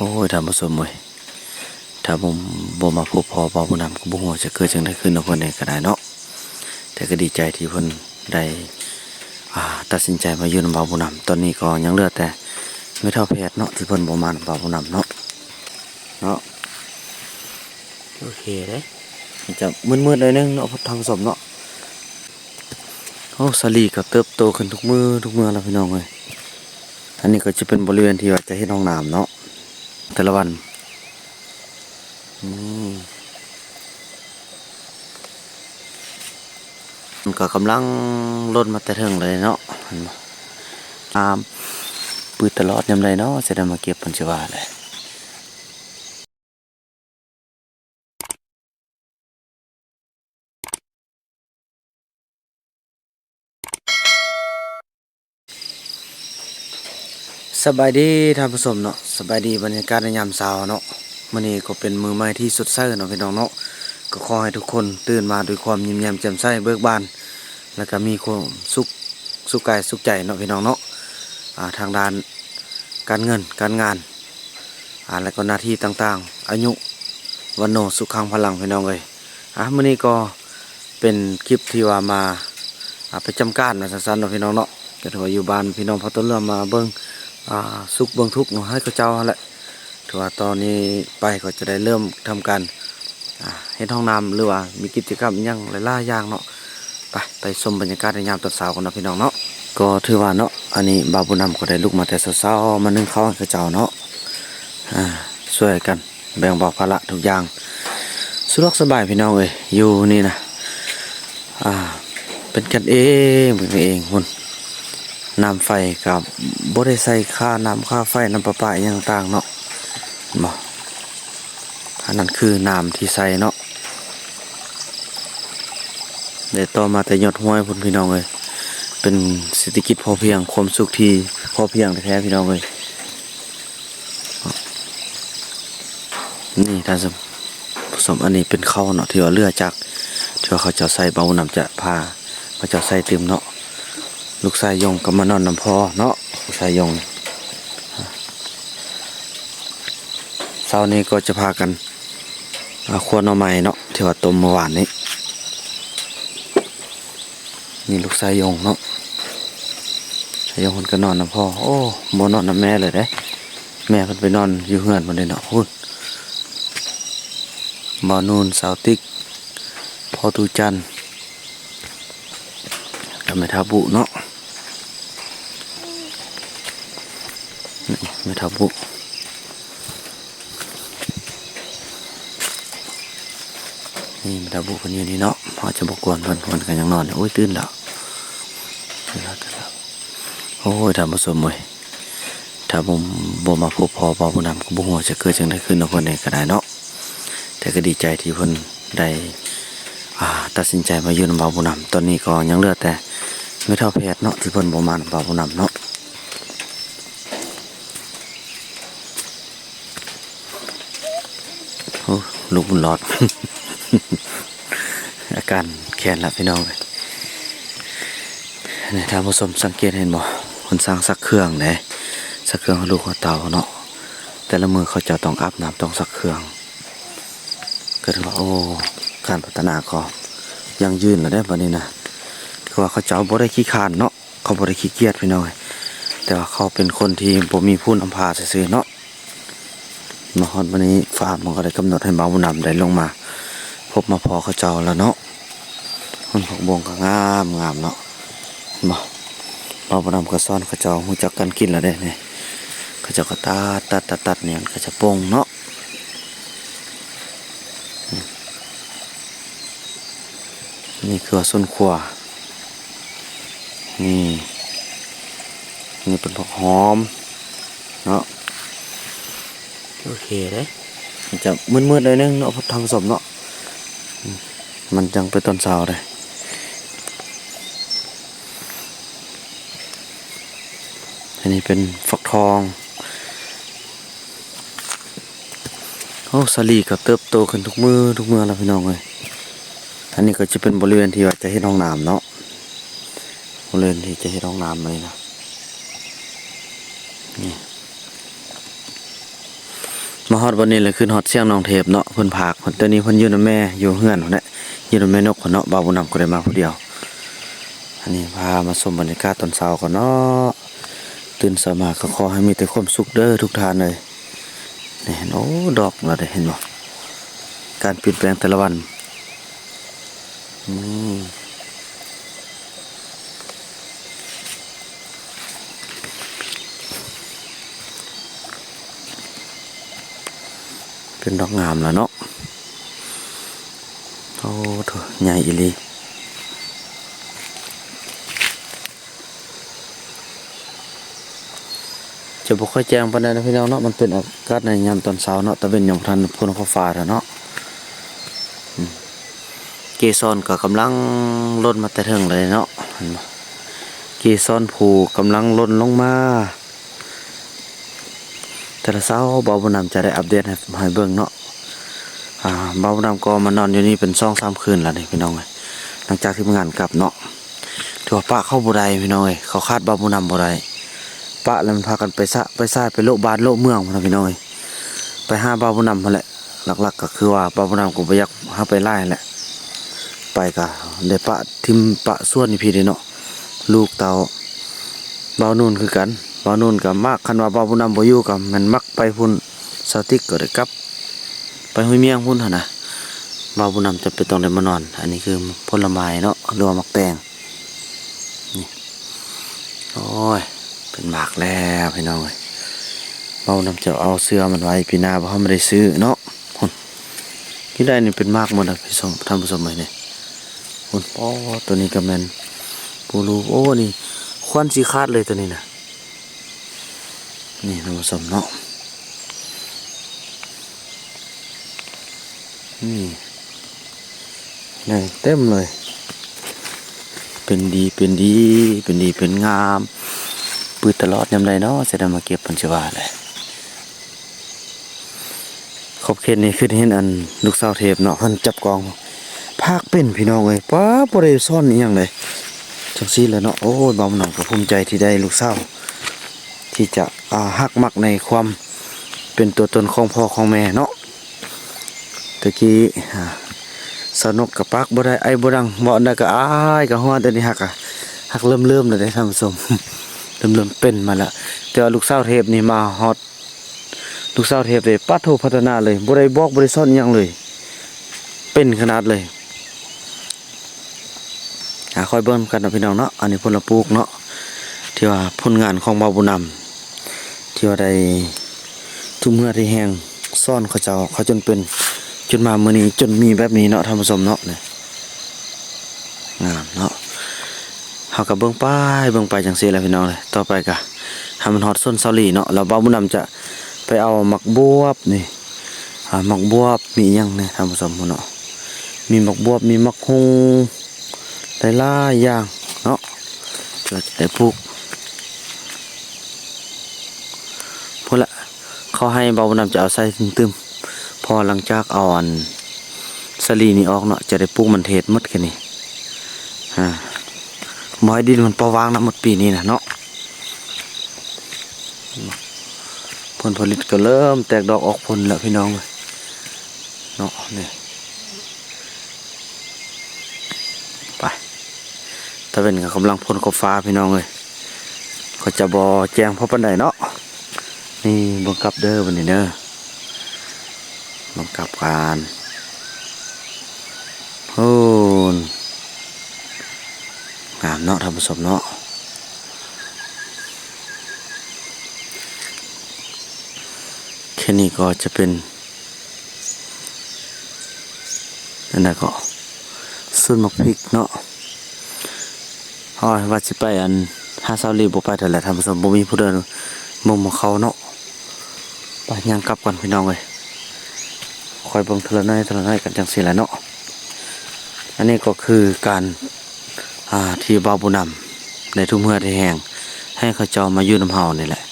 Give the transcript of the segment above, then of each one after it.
โอ้ยท่านผู้ชมเว้ยถ้าผมบ่มาพบพอบ่ผู้นำก็บ่ฮู้ว่าจะเกิดจังไดขึ้นเนาะเพิ่นเองก็ได้เนาะแต่ก็ดีใจที่เพิ่นได้อ่าตัดสินใจมาอยู่นำบ่าวผู้นำตอนนี้ก็ยังเหลือแต่ไม่เท่าแพทย์เนาะที่เพิ่นบ่มานำบ่าวผู้นำเนาะเนาะโอเคเด้มันจะมืดๆหน่อยนึงเนาะทางผู้ชมเนาะโอ้สาลีก็เติบโตขึ้นทุกมือทุกมือแล้วพี่น้องเอ้ยอันนี้ก็จะเป็นบริเวณที่ว่าจะเฮ็ดห้องน้ำเนาะ แต่ละวันมันก็กำลังลดมาแต่เทิงเลยเนาะตามปืดตลอดยามใดเนาะจะได้มาเก็บปัญจวาเลย สบายดีท่านผู้ชมเนาะสบายดีบรรยากาศในยามเช้าเนาะมื้อนี้ก็เป็นมือใหม่ที่สดใสเนาะพี่น้องเนาะก็ขอให้ทุกคนตื่นมาด้วยความยิ้มแย้มแจ่มใสเบิกบาน แล้วก็มีความสุขสุขกายสุขใจเนาะพี่น้องเนาะอ่าทางด้านการเงินการงานอ่าแล้วก็หน้าที่ต่างๆ อายุวันโนสุขังพลังพี่น้องเลยอะมื้อนี้ก็เป็นคลิปที่ว่ามาอ่าไปจำการมาสั้นๆเนาะพี่น้องเนาะก็ถือว่าอยู่บ้านพี่น้องพอต้นเริ่มมาเบิ่ง สุขเบิ่งทุกข์เนาะให้เขาเจ้าแหละถือว่าตอนนี้ไปก็จะได้เริ่มทำการเฮ็ดห้องน้ำหรือว่ามีกิจกรรมยังหลายๆอย่างเนาะไปไปชมบรรยากาศในยามตอนเช้ากันเนาะพี่น้องเนาะก็ถือว่าเนาะอันนี้บาบุญนำก็ได้ลุกมาแต่เช้าๆมานึ่งข้าวให้เขาเจ้าเนาะช่วยกันแบ่งเบาภาระทุกอย่างสะดวกสบายพี่น้องเอ้ยอยู่นี่นะอ่าเป็นกันเองเป็นกันเองคุณ น้ำไฟกับบ่ได้ใส่ค่าน้ำค่าไฟน้ำประปาอย่างต่างเนาะบ่อันนั้นคือน้ำที่ใส่เนาะเดี๋ยวต่อมาแต่ยอดห้วยพุ่นพี่น้องเลยเป็นเศรษฐกิจพอเพียงความสุขที่พอเพียงแท้พี่น้องเลยนี่ท่านผสมอันนี้เป็นข้าวเนาะที่ว่าเลือจากที่ว่าเขาจะใส่เบานำจะพาเขาจะใส่เต็มเนาะ ลูกชายยงก็มานอนน้ำพอเนาะลูกชายยงเช้านี้ก็จะพากันเอาขวหน่อไม้เนาะที่ว่าต้มเมื่อวานนี้นี่ลูกชายยงเนาะชายยงคนก็นอนนะพ่อโอ้บ่นอนนะแม่เลยเด้แม่เพิ่นไปนอนอยู่เฮือนบ่ได้เนาะพุ่นบ่อนูนสาวติ๊กพ่อตูจันทร์กับแม่ทาบุเนาะ ม่ทาบุนี่ม่ทาบุเพิ่นอยู่นี่เนาะพอจะบกวนพอนเพิ่นก็ยังนอนอยู่โอ้ยตื่นแล้วตื่นแล้วตื่นแล้วโอ้ยท่านผู้ชมเว้ยถ้าผมบ่มาพบพอบ่ผู้นำก็บ่ฮู้ว่าจะเกิดจังได้ขึ้นเนาะเพิ่นเองก็ได้เนาะแต่ก็ดีใจที่เพิ่นได้ตัดสินใจมายู่นำบ่าผู้นำตอนนี้ก็ยังเลือดแต่ไม่เท่าแพทย์เนาะที่เพิ่นบ่มานำบ่าผู้นำเนาะโอ้ ลูกบุญรอด อาการแค้นละพี่น้องเลยนี่ท่านผู้ชมสังเกตเห็นบ่คนสร้างสักเครื่องเด้สักเครื่องลูกหัวเตาเนาะแต่ละมือเขาจะต้องอาบน้ำต้องสักเครื่องก็ถือว่าโอ้การพัฒนาก็ยังยืนแล้วได้อบัดนี้นะคือว่าเขาเจ้าบ่ได้ขี้คานเนาะเขาบ่ได้ขี้เกียจพี่น้อยแต่ว่าเขาเป็นคนที่บ่มีผู้นำพาซื่อๆเนาะ มาฮอดวันนี้ฟ้ามันก็ได้กำหนดให้เบาบุญนำได้ลงมา พบมาพอเขาเจ้าแล้วเนาะคนผักบงก็งามงามเนาะบ่เราบนำกระซ้อนเขาเจ้าหูจักกันกินแล้วได้เนี่ยเขาเจ้าก็ตัดตัดตัดตัดเนี่ยเขาจะปงเนาะนี่คือว่าส้นขวานี่นี่เป็นผักหอมเนาะ โอเคเลยมันจะมืดๆเลยนึงเนาะพราะทางสมเนาะมันจังเป็นตอนเช้าเลยอันนี้เป็นฟักทองโอ้สลีก็เติบโตขึ้นทุกมือทุกมือแล้วพี่น้องเลยอันนี้ก็จะเป็นบริเวณที่ว่าจะเห็นห้องน้ำเนาะบริเวณที่จะเห็นห้องน้ำเลยนะนี่ อดวันนี้เลยขึ้นฮอดเสียงน้องเทพเนาะเพิ่นพากเพิ่นตอนนี้เพิ่นยูนแม่อยู่เฮือนพุ่นแหละอยู่นแม่นกพุ่นเนาะบ่าวบุญนำก็ได้มาผู้เดียว อันนี้พามาชมบรรยากาศตอนเช้าก่อนเนาะตื่นสมาก็ขอให้มีแต่ความสุขเด้อทุกท่านเลยนี่เห็นโอ้ดอกเราได้เห็นบ่การเปลี่ยนแปลงแต่ละวันอืม็นดอกงามแล้วเนาะโอ้โถใหญ่อีลีจะบ่ค่อยแจ้งปานใดนะพี่น้องเนาะมันเป็นอากาศในยามตอนเช้าเนาะแตะเวนยามทันพ้นฟ้าฟ้าแล้วเนาะเกสรก็กำลังล่นมาแต่เทิงเลยเนาะเห็นบ่เกสรผูกำลังล่นลงมา แต่ละเช้าบ่าวบุญนำจะได้อัปเดตให้ให้เบิ่งเนาะอ่าบ่าวบุญนำก็มานอนอยู่นี่เป็น2-3คืนแล้วนี่พี่น้องเอ้ยหลังจากที่ทำงานกลับเนาะถือว่าปะเข้าบ่ได้พี่น้องเอ้ยเขาคาดบ่าวบุญนำบ่ได้ปะแล้วมันพากันไปซะไปซ่าไปโลบานโลเมืองพุ่นนะพี่น้อยไปหาบาบุญนำมาแหละหลักๆ ก็คือว่าบาบุญนำกูไปยักหาไปไล่แหละ ไปกะได้ปะทิมปะส่วนนี่พี่เด้เนาะลูกเตาเบาวนุ่นคือกัน เบานุ่นกับมากคันว่าบาบุญนำบ่อยู่กับมันมักไปพุ่นสติกก็ได้กลับ ไปห้วยเมียงพุ่นหนะบาบุญนำจะไปต้องได้มานอน อันนี้คือผลไม้เนาะหรือว่ามักแตงนี่โอ้ยเป็นหมากแล้วพี่น้องเอ้ยเบานำจะเอาเสื้อมันไว้พี่นาเพราะเขาไม่ได้ซื้อเนาะคนที่ได้นี่เป็นมากหมดอะพี่สมท่านผู้ชมเลยเนี่ยคนโอ้ตัวนี้ก็แมนปูรูโอ้นี่ควันสีคาดเลยตัวนี้นะ นี่ท่านผู้ชมเนาะนี่นี่เต็มเลย เป็นดีเป็นดี เป็นดีเป็นงามปืดตลอดยามใดเนาะจะได้มาเก็บปัญจว่าเลยขอบเขตนี้ขึ้นเห็นอันลูกสาวเทพเนาะเพิ่นจับกองภาคเป็นพี่น้องเอ้ยป้าบ่ได้ซ่อนอีหยังเลยจังซี่แล้วเนาะโอ้ยบ่าวหนองก็ภูมิใจที่ได้ลูกสาวที่จะ อ่าฮักมักในความเป็นตัวตนของพ่อของแม่เนาะตะกี้สนุกกับปักบ่ได้ไอ้บ่ดังบ่อนใดก็อ้ายก็ฮอดอันนี้ฮักอะฮักเริ่มๆแล้วได้ท่านผู้ชมเริ่มเริ่มเป็นมาล้วแต่ว่าลูกสาวเทพนี่มาฮอตลูกสาวเทพเลยปัดโทพัฒนาเลยบ่ได้บอกบ่ได้ซ่อนหยังเลย เป็นขนาดเลยหาคอยเบิ่งกันนะพี่น้องเนาะอันนี้พลปลูกเนาะที่ว่าผลงานของบาวบุญนำ ที่ว่าได้ทุ่มเมื่อที่แห้งซ่อนเขาเจ้าเขาจนเป็นจนมาเมื้อนี้จนมีแบบนี้เนาะท่านผู้ชมเนาะเนี่ยงามเนาะเฮาก็เบิ่งไปเบิ่งไปจังซี่แหละพี่น้องเลยต่อไปก็ให้มันฮอดส้นเซาหลีเนาะแล้วบ่าบุญนำจะไปเอาหมักบวบนี่อ่าหมักบวบมีอิหยังเนี่ยท่านผู้ชมพุ่นเนาะมีหมักบวบมีหมักฮุงหลายๆอย่างเนาะเราจะได้ปลูกพุ่นละ เขาให้บ่าวบุญนำจะเอาใส่ตึมๆพอหลังจากเอาอันสลีนี่ออกเนาะจะได้ปลูกมันเทศมดแค่นี้อ่าหมอยดินมันปรวางน้ำหมดปีนี้นะเนาะผลผลิตก็เริ่มแตกดอกออกผลแล้วพี่น้องเอ้ยเนาะเนี่ยไปตะเวนกำลังพ่นกบฟ้าพี่น้องเลยเขาจะบอแจ้งเพราะปันใดเนาะ นี่บังคับเด้อวันนี้เด้อบังคับการโอ้นงามเนาะท่านผู้ชมเนาะแค่นี้ก็จะเป็นนั่นแหละก็ส่วนมกพริกเนาะอ๋อว่าสิไปอันหาซาลีบไปแต่แหละท่านผู้ชมบ่มีผู้เดินมุมของเขาเนาะ ปย่างกลับก่อนพี่น้องเลยคอยเบิ่งเทลน้อยเทลน้อยกันจังซี่แหละเนาะอันนี้ก็คือการาที่บาบุนำในทุ่งเมื่อที่แห่งให้เขาเจ้ามายู่น้ำเฮานี่แหละ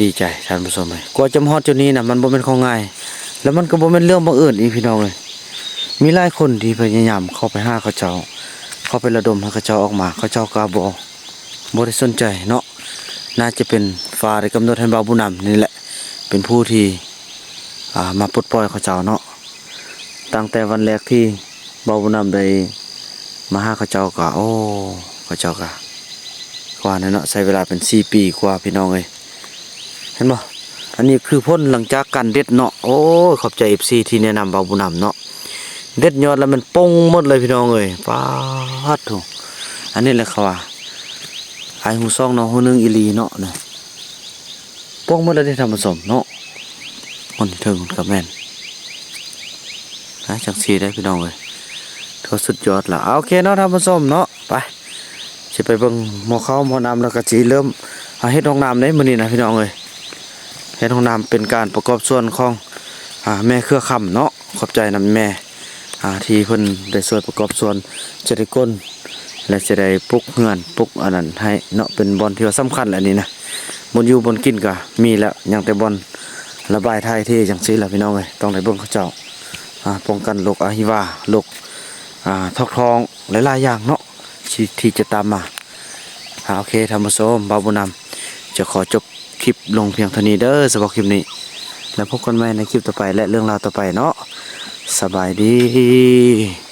ดีใจท่านผู้ชมเลยกว่าจะฮอดจุดนี้นะมันบ่เป็นของง่าย แล้วมันก็บ่เป็นเรื่องบังเอิญอีกพี่น้องเลยมีหลายคนที่พยายามเข้าไปห้าเขาเจ้า เข้าไประดมให้เขาเจ้าออกมาเขาเจ้าก็บ่บ่ได้สนใจเนาะ น่าจะเป็นฟ้าได้กำหนดให้เบาบุนำนี่แหละ เป็นผู้ที่ามาปลดปล่อยเขาเจ้าเนาะ ตั้งแต่วันแรกที่เบาบุนำได้มาหาเขาเจ้าก็โอ้เขาเจ้าก็กว่านั้นเนาะใช้เวลาเป็นสี่ปีกว่าพี่น้องเลยเห็นบ่อันนี้คือพ้นหลังจากการเด็ดเนาะโอ้ขอบใจเอฟซีที่แนะนำเบาบุนำเนาะเด็ดยอดแล้วมันป้งหมดเลยพี่น้องเลยป้าดโถอันนี้แหละเขาว่าไอหูซองเนาะหูนึงอีลีเนาะนะปงหมดเลยที่ทำผสมเนาะคนที่ถึงกับแม่นนะจังสีได้พี่น้องเลยทษสุดยอดละเอาโอเคเนาะทำผสมเนาะไปจะไปเบิ่งหมอข้าวหมอน้ำแล้วก็จีเริ่มเอาเฮ็ดห้องน้ำได้มื้อนี้นะพี่น้องเลยเฮ็ดห้องน้ำเป็นการประกอบส่วนของอแม่เครือคำเนาะขอบใจนำแม่ที่เพิ่นได้ช่วยประกอบส่วนจะได้ก้น และจะได้ปลุกเฮือนปลุกอันนั้นให้เนาะเป็นบอลที่ว่าสำคัญอันนี้นะบนอยู่บนกินก็มีแล้วยังแต่บอลระบายไทยที่จังซี่ละพี่น้องเอ้ยต้องได้เบิ่งเขาเจ้าป้องกันโรคอะฮิวาโรคทอกทองหลายๆอย่างเนาะที่ที่จะตามมาอ่าโอเคท่านผู้มบาวบุญนำจะขอจบคลิปลงเพียงเท่านี้เด้อสำหรับคลิปนี้ แล้วพบกันใหม่ในคลิปต่อไปและเรื่องราวต่อไปเนาะสบายดี